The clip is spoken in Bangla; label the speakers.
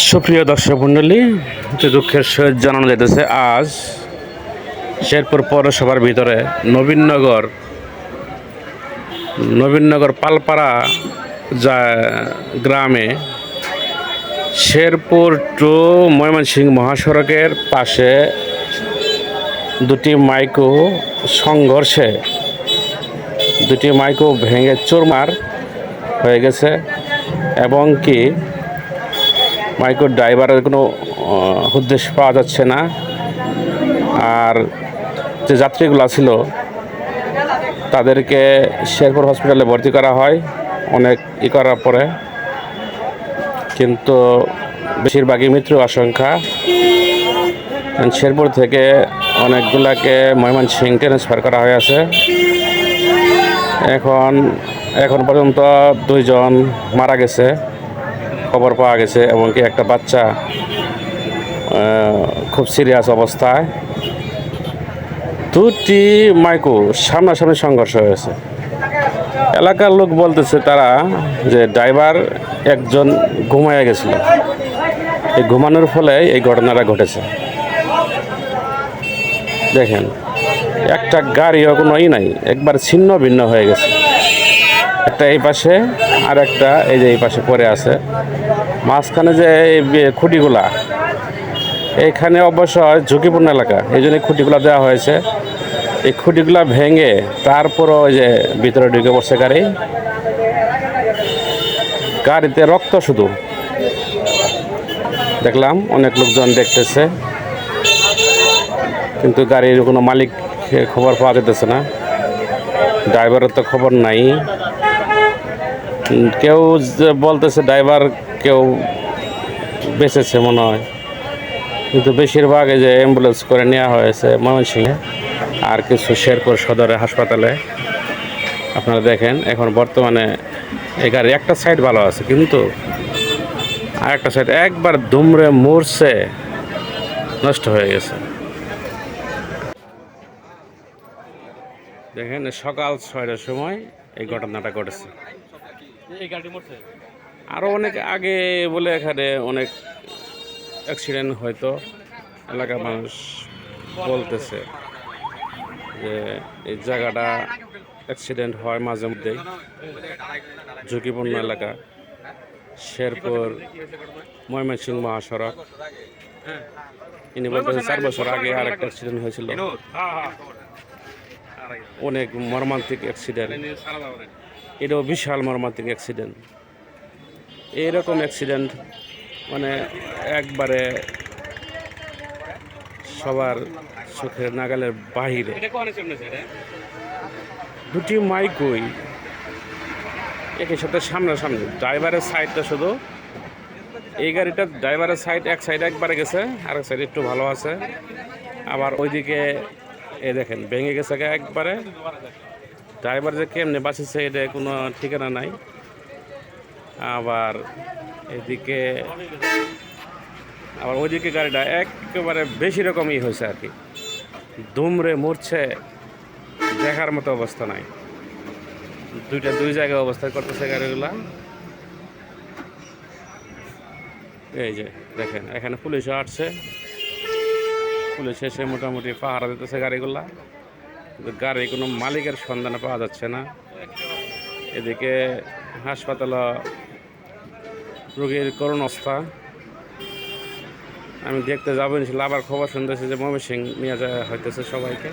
Speaker 1: সুপ্রিয় দর্শক মণ্ডলী দুঃখের সহিত জানানো যাইতেছে, আজ শেরপুর পৌরসভার ভিতরে নবীনগর নবীননগর পালপাড়া যা গ্রামে শেরপুর টু ময়মনসিংহ মহাসড়কের পাশে দুটি মাইকো সংঘর্ষে, দুটি মাইকো ভেঙে চুরমার হয়ে গেছে এবং কি মাইক্রো ড্রাইভারের কোনো উদ্দেশ্য পাওয়া যাচ্ছে না। আর যে যাত্রীগুলো ছিল, তাদেরকে শেরপুর হসপিটালে ভর্তি করা হয়, অনেক ই করার পরে। কিন্তু বেশিরভাগই মৃত্যু আশঙ্কা। শেরপুর থেকে অনেকগুলাকে ময়মনসিং ট্রান্সফার করা হয়েছে। এখন এখন পর্যন্ত দুইজন মারা গেছে। খবর পাওয়া গেছে এবং কি একটা বাচ্চা খুব সিরিয়াস অবস্থায়। দুটি মাইকো সামনাসামনি সংঘর্ষ হয়েছে। এলাকার লোক বলতেছে তারা যে ড্রাইভার একজন ঘুমাইয়া গেছিল। এই ঘুমানোর ফলে এই ঘটনাটা ঘটেছে। দেখেন, একটা গাড়িও কোনো ই নাই, একবার ছিন্ন ভিন্ন হয়ে গেছে। একটা এই পাশে আর একটা এই যে এই পাশে পড়ে আছে। মাঝখানে যে খুঁটিগুলা, এইখানে অবশ্য ঝুঁকিপূর্ণ এলাকা, এই জন্য খুঁটিগুলা দেওয়া হয়েছে। এই খুঁটিগুলা ভেঙে তারপরও ওই যে ভিতরে ঢুকে পড়ছে গাড়ি। গাড়িতে রক্ত শুধু। দেখলাম অনেক লোকজন দেখতেছে। কিন্তু গাড়ির কোনো মালিক খবর পাওয়া যেতেছে না। ড্রাইভারের তো খবর নাই। কেউ বলতেছে ড্রাইভার কেউ বেঁচেছে মনে হয়। কিন্তু বেশিরভাগ এই যে অ্যাম্বুলেন্স করে নেওয়া হয়েছে ময়মনসিংহে, আর কিছু শেরপুর সদরের হাসপাতালে। আপনারা দেখেন, এখন বর্তমানে এই গাড়ির একটা সাইড ভালো আছে, কিন্তু আর একটা সাইড একবার দুমড়ে মরছে, নষ্ট হয়ে গেছে। দেখেন, সকাল ছয়টার সময় এই ঘটনাটা ঘটেছে।
Speaker 2: এই গাড়ি মরছে?
Speaker 1: আরও অনেক আগে বলে এখানে অনেক অ্যাক্সিডেন্ট হয়তো এলাকার মানুষ বলতেছে যে এই জায়গাটা অ্যাক্সিডেন্ট হয় মাঝে মধ্যেই। ঝুঁকিপূর্ণ এলাকা, শেরপুর, ময়মনসিংহ মহাসড়ক। ইনি বলতেছে চার বছর আগে আর একটা অ্যাক্সিডেন্ট হয়েছিল। অনেক মর্মান্তিক অ্যাক্সিডেন্ট এটাও বিশাল মর্মান্তিক অ্যাক্সিডেন্ট এইরকম অ্যাক্সিডেন্ট মানে একবারে সবার চোখের নাগালের বাহিরে। দুটি মাইকই একই সাথে সামনাসামনি। ড্রাইভারের সাইডটা শুধু। এই গাড়িটার ড্রাইভারের সাইড এক সাইড একবারে গেছে আর এক সাইড একটু ভালো আছে। আবার ওইদিকে এ দেখেন ভেঙে গেছে একবারে। ড্রাইভার যে কেমনে বাঁচেছে এটা কোনো ঠিকানা নাই। আবার এদিকে, আবার ওইদিকে গাড়িটা একেবারে বেশি রকমই হয়েছে আর কি। দুমরে মরছে, দেখার মতো অবস্থা নাই। দুইটা দুই জায়গায় অবস্থা করতেছে গাড়িগুলা। এই যে দেখেন, এখানে পুলিশও আসছে। পুলিশ এসে মোটামুটি পাহারা দিতেছে গাড়িগুলা। গাড়ি কোনো মালিকের সন্ধানে পাওয়া যাচ্ছে না। এদিকে হাসপাতাল রোগীর করুণ অবস্থা আমি দেখতে যাব, ইনশাল্লাহ। আবার খবর শুনতেছি যে ময়মনসিং নিয়ে যাওয়া হইতেছে সবাইকে।